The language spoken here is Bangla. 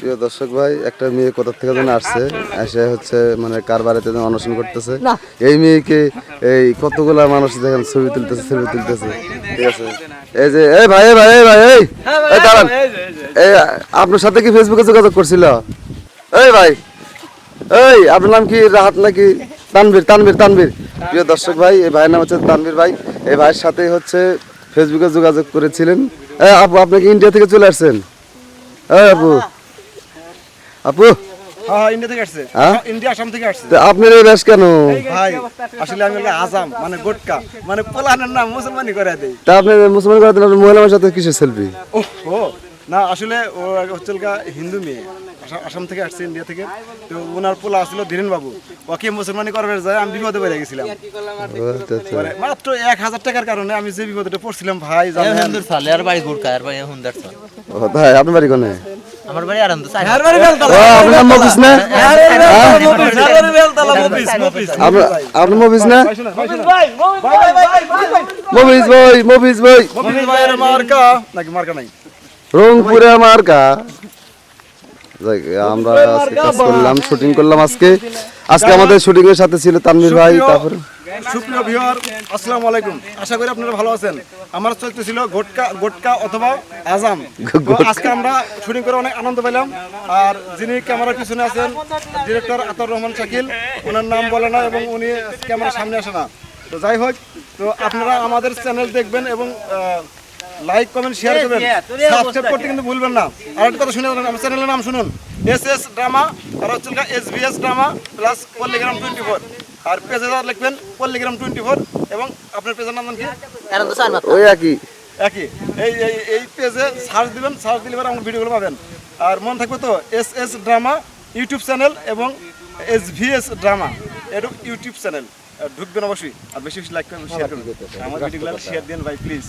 প্রিয় দর্শক ভাই একটা মেয়ে কোথা থেকে যেন আসছে এসে হচ্ছে মানে কার বাড়িতে যেন অনশন করতেছে। এই মেয়েকে এই কতগুলা মানুষ দেখেন ছবি তুলতেছে ছবি তুলতেছে। ঠিক আছে? এই যে এই ভাই এই ভাই এই ভাই এই এই দাঁড়ান। এই আপনার সাথে কি ফেসবুকে যোগাযোগ করছিল? এই ভাই এই আপনার নাম কি? রাহাত নাকি? তানভীর তানভীর তানভীর। প্রিয় দর্শক ভাই এই ভাইয়ের নাম হচ্ছে তানভীর ভাই। এই ভাইয়ের সাথে হচ্ছে ফেসবুকে যোগাযোগ করেছিলেন। আপু আপনি কি ইন্ডিয়া থেকে চলে আসছেন? এই আপু আপু? হ্যাঁ হ্যাঁ, ইন্ডিয়া থেকে আসছে। হ্যাঁ? ইন্ডিয়া আসাম থেকে আসছে। আপনার এই বেশ কেন? ভাই আসলে আমি মানে গোটকা মানে পোলানের নাম মুসলমানি করে দেই। তা আপনি মুসলমান করে দিলেন মহিলা মানুষের সাথে কিসের সেলফি ও ও না আসলে ও হচ্ছে হিন্দু মেয়ে আসাম- আসাম থেকে আসছে ইন্ডিয়া থেকে। তো ওনার পোলা আসছিল ধীরেন বাবু ওকে মুসলমানি যায়? আমি বিপদে পড়ে গেছিলাম। মানে মাত্র এক হাজার টাকার কারণে আমি যে বিপদে পড়ছিলাম ভাই জানেন। বাড়ি গুড়কা বাড়ি হুন্দার সাল। আপনার বাড়ি কোনে? আমার বাড়ি আপনার নাম মফিস না আপনার আপনার মফিস না মফিস ভাই মফিস ভাই ভাইয়ের মার্কা নাকি মার্কা নাই রংপুরে আমার কা যাক, আমরা কাজ করলাম শুটিং করলাম আজকে আজকে আমাদের শুটিং এর সাথে ছিল তানভীর ভাই তারপরে সুপ্রিয় ভিউয়ার আসসালামু আলাইকুম। আশা করি আপনারা ভালো আছেন। আমার চলতেছিল গোটকা গোটকা অথবা আজাম। আজকে আমরা শুটিং করে অনেক আনন্দ পেলাম। আর যিনি ক্যামেরার পিছনে আছেন ডিরেক্টর আতর রহমান শাকিল ওনার নাম বলে না এবং উনি ক্যামেরার সামনে আসে না। তো যাই হোক তো আপনারা আমাদের চ্যানেল দেখবেন এবং লাইক কমেন্ট শেয়ার করবেন। সাবস্ক্রাইব করতে কিন্তু ভুলবেন না। আর একটা কথা শুনে রাখবেন, আমার চ্যানেলের নাম শুনুন। এস এস ড্রামা আর হচ্ছে S V S drama plus Palligram twenty four. আর পেজে লিখবেন পল্লিগ্রাম টোয়েন্টি ফোর এবং আপনার পেজের নাম কি? ওই একই। একই। এই এই এই পেজে সার্চ দিবেন সার্চ দিলে আমার ভিডিওগুলো পাবেন। আর মনে থাকবে তো S S drama YouTube channel এবং এস ভি এস ড্রামা। এটা ইউটিউব চ্যানেল। ঢুকবেন অবশ্যই। আর বেশি বেশি লাইক করবেন শেয়ার করবেন আমার ভিডিওগুলো শেয়ার দিন ভাই প্লিজ